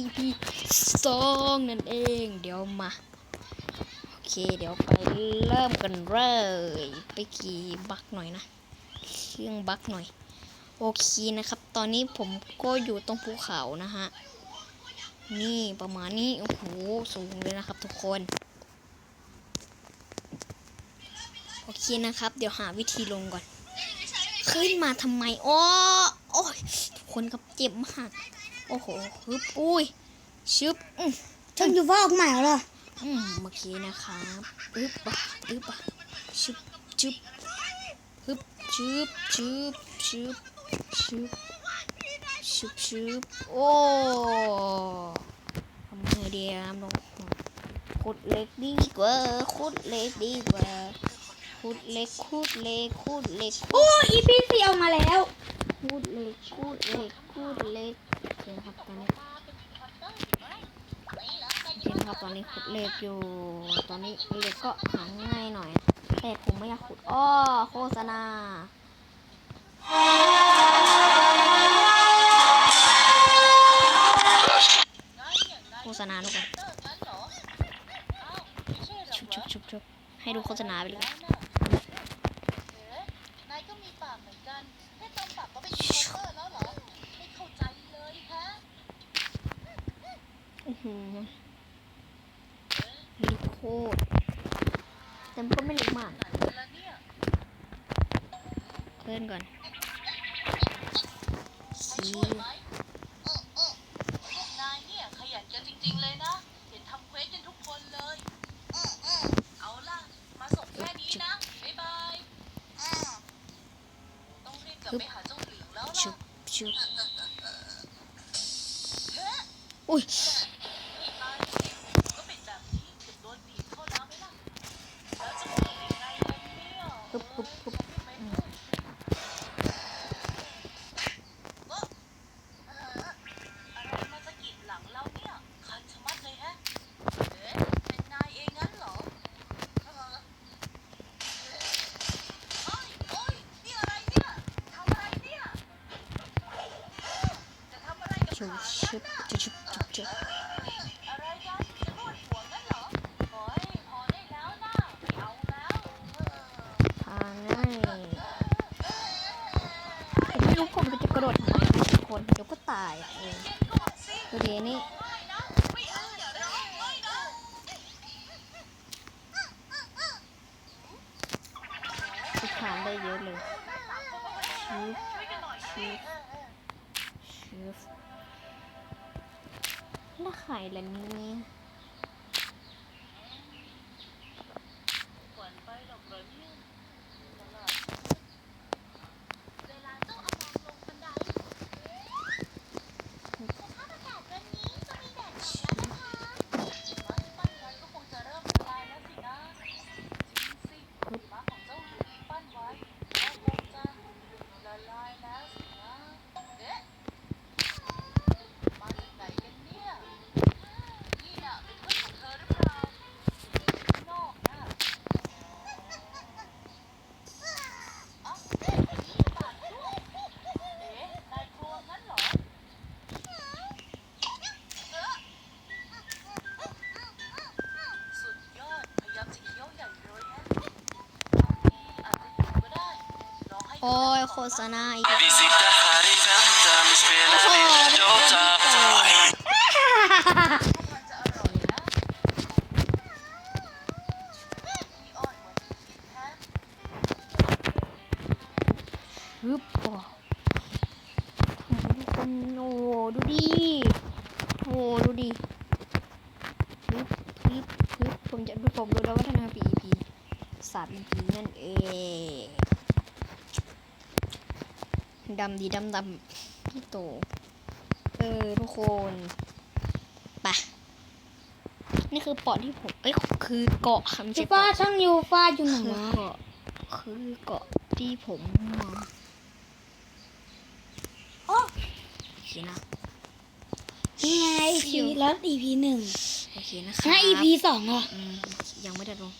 EP สองนั่นเอง เดี๋ยวมา โอเค เดี๋ยวไปเริ่มกันเลย ไปขี่บักหน่อยนะ เครื่องบักหน่อย โอเคนะครับ ตอนนี้ผมก็อยู่ตรงภูเขานะฮะ นี่ประมาณนี้ โอ้โห สูงเลยนะครับทุกคน โอเคนะครับ เดี๋ยวหาวิธีลงก่อน ขึ้นมาทำไมอ้อโอ้ยทุกคนครับเจ็บมาก โอ้โหฮึบอุ้ยชึบอืมช่างอยู่ว่าออกใหม่แล้วเหรออืมเมื่อกี้นะครับอึบปะอึบปะชึบชึบฮึบชึบชึบชึบชึบชึบชึบโอ้ทำไงดีครับน้องขุดเหล็กดีกว่าขุดเหล็กดีกว่าขุดเหล็กขุดเหล็กขุดเหล็กขุดโอ้อีพีสี่ออกมาแล้วคูดเล็กคูดเล็กคูดเล็กโอ เคนะครับตอนนี้โอเคนครับตอนนี้ขุดเล็กอยู่ ตอนนี้เล็กก็หาง่ายหน่อย แต่ผมไม่อยากขุดอ้อโฆษณาโฆษณาทุกคนชุบชุบชุบชุบให้ดูโฆษณาไปเลยก็มีปากเหมือนกันแค่ตอนปากก็เป็นยูทูบเบอร์แล้วเหรอ ไม่เข้าใจเลยฮะ โอ้โหลิโคตรแต่มันก็ไม่ลึกมากไหนกันละเนี่ยเพิ่นก่อนสีช่วยไหมเออเออพวกนายเนี่ยขยันกันจริงๆเลยนะ เห็นทำเควสกันทุกคนเลยเออเออเอาล่ะ มาส่งแค่นี้นะ บ๊ายบายอืมต้องรีบกลับไปหาเจ้าหลิงแล้ว ชุ ล่ะ บชุบ เฮ้ย อุ้ย ไม่ตายสิก็เป็นแบบนี้เกือบโดนบีบเข้าแล้วไหมล่ะ แล้วจะเป็นยังไงล่ะเนี่ย ปุ๊บปุ๊บปุ๊บ ไม่รู้เอ้อเอ่ออะไรมาสะกิดหลังเราเนี่ย คันชะมัดเลยแฮะ เอ๊ะ เป็นนายเองงั้นเหรอเอ่อเอ้ยโอ้ยนี่อะไรเนี่ยทำอะไรเนี่ย จะทำอะไรกับ ชุบขาชุบชุบชุบชุบชุบอะไรกันจะนวดหัวงั้นเหรอโอ้ยพอได้แล้วนะไม่เอาแล้วเออทางง่ายผมไม่รู้ผมจะกระโดดทำไมนะทุกคนเดี๋ยวก็ตายอะเองดูดีนี่ไปทานได้เยอะเลย แล้วไปหลบเนี่ย มาจากไหนกันเนี่ย นี่น่ะเป็นเพื่อนของเธอหรือเปล่าข้างนอกน่ะเอ้านี่บาดด้วยเอ๊ะนายกลัวงั้นเหรอเอ๊ะสุดยอด พยายามจะเคี้ยวใหญ่เลยฮะนี่อาจจะอยู่ก็ได้ลองให้ โอ้ยโฆษณาอีกแล้ว Visita Harry Vänta med spelare Åh, i det Dota. มันจะอร่อยนะมีอ้อนกว่าที่คิดฮะฮึบโอ้คนโอ้ดูดิโอ้ดูดิฮึบฮึบฮึบผมจะดูผมดูแล้วว่าทำไมปีพีสามปีนั่นเอง ดำดีดำดำพี่โต เออ ทุกคนไปะนี่คือเกาะที่ผม เอ้ย คือเกาะคำยูใช่ฟ้าเกาะช่างยูฟ้าอยู่ไหนคือวะเกาะคือเกาะที่ผมมาโอ้โอเคนะ นี่ไง EP แล้ว EP หนึ่งโอเคนะครับงั้น EP สองเหรออืมยังไม่ได้ลง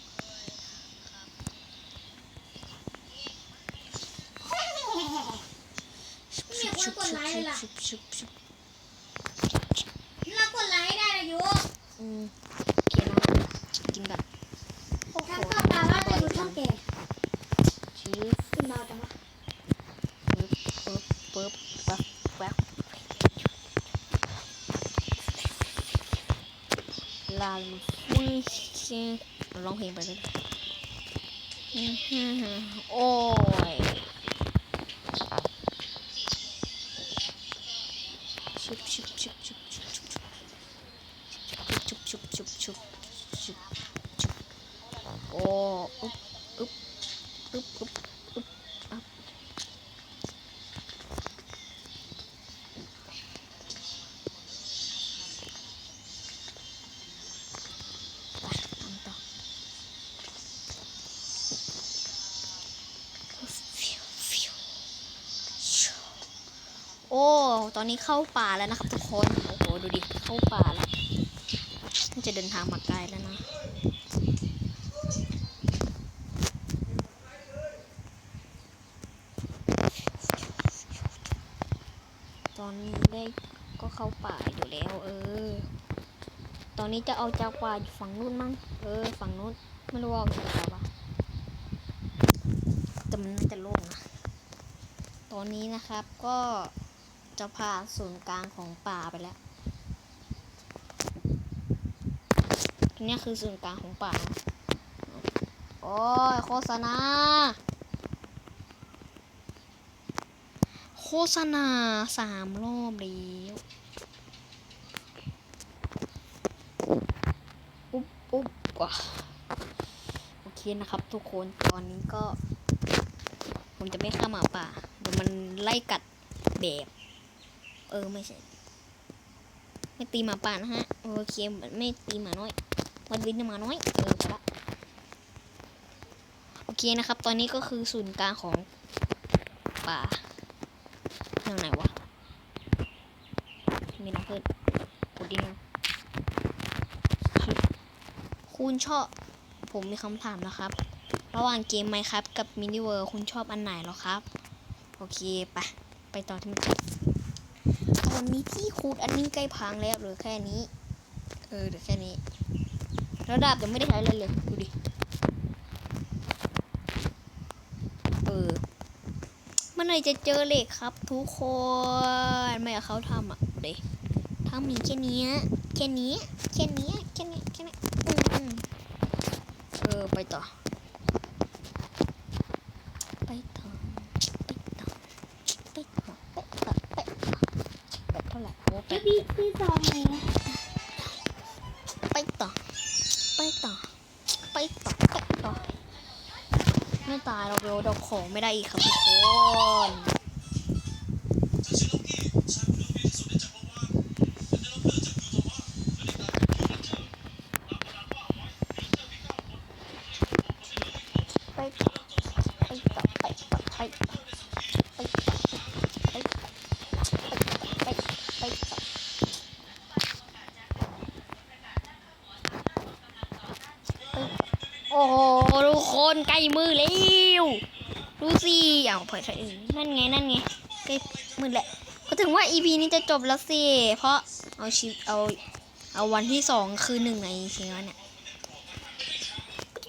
ชุบชุบชุบชุบชุบชุบเรากดไลค์ได้นะยูอืมเกี่ยวกินแบบโอ้โหก็ตาว่าจะดูช่องแกชี้ขึ้นมาจังวะปึ๊บปึ๊บปึ๊บปั๊บปั๊บลาลมุ้ยร้องเพลงไปเลยโอ้ย ตอนนี้เข้าป่าแล้วนะครับ ทุกคน โอ้โห ดูดิ เข้าป่าแล้วจะเดินทางมาไกลแล้วนะตอนนี้ได้ก็เข้าป่าอยู่แล้ว เออ ตอนนี้จะเอาจากป่าอยู่ฝั่งนู้นมั้ง เออ ฝั่งนู้นไม่รู้ว่าอาจากอะไรวะแต่มันน่าจะโล่งนะ ตอนนี้นะครับก็ จะผ่านศูนย์กลางของป่าไปแล้วตรงนี้คือศูนย์กลางของป่า โอ้ยโฆษณา โฆษณาสามรอบแล้วอุ๊บอุ๊บว่ะโอเคนะครับทุกคนตอนนี้ก็ ผมจะไม่ฆ่าหมาป่าเดี๋ยวมันไล่กัดแบบ เออไม่ใช่ ไม่ตีหมาป่านะฮะโอเคไม่ตีหมาน้อยวันวินหมาน้อยเออไปละโอเคนะครับ ตอนนี้ก็คือศูนย์กลางของป่าทางไหนวะมีน้ำพืชกดดินคุณชอบผมมีคำถามนะครับ ระหว่างเกมไหมครับ กับมินิเวิร์คุณชอบอันไหนหรอครับ โอเค ไป ไปต่อที่มัน ตอนนี้ที่คูดอันนี้ใกล้พังแล้วเหลือแค่นี้ เออเหลือแค่นี้แล้วดาบยังไม่ได้ใช้เลยเลยดูดิ เออเมื่อไหรจะเจอเหล็กครับทุกคน ไม่เอาเขาทำอะเด็ทำมีแค่นี้แค่นี้แค่นี้แค่นี้แค่นี้อืมอืมเออ ไปต่อาย เราไปเอาของไม่ได้อีกครับทุกคนโอ้โห ทุกคนใกล้มือแล้ว ดูสิเอาเผยเผยนั่นไงนั่นไงใกล้มือแหละ ก็ถึงว่า EP นี้จะจบแล้วสิ เพราะเอาชีวิตเอาเอาวันที่สองคือหนึ่งในเชียเนี่ย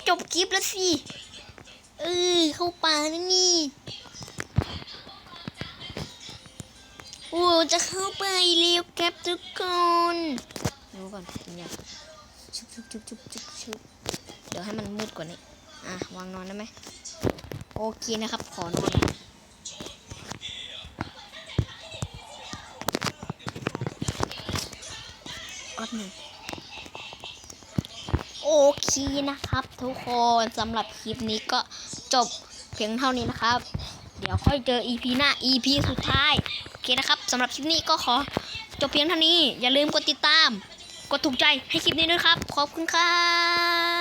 จบคลิปแล้วสิ เออเข้าป่าแล้วนี่โอ้จะเข้าไปเร็วแคปทุกคนรู้ก่อนเป็นยังชุบชุบชุบชุบชุบชุบเดี๋ยวให้มันมืดกว่านี้ อะ วางนอนได้ไหม โอเคนะครับ ขอนอนละอัดหนึ่งโอเคนะครับทุกคนสำหรับคลิปนี้ก็จบเพียงเท่านี้นะครับ เดี๋ยวค่อยเจอ EP หน้า EP สุดท้าย โอเคนะครับสำหรับคลิปนี้ก็ขอจบเพียงเท่านี้ อย่าลืมกดติดตาม กดถูกใจให้คลิปนี้ด้วยครับ ขอบคุณครับ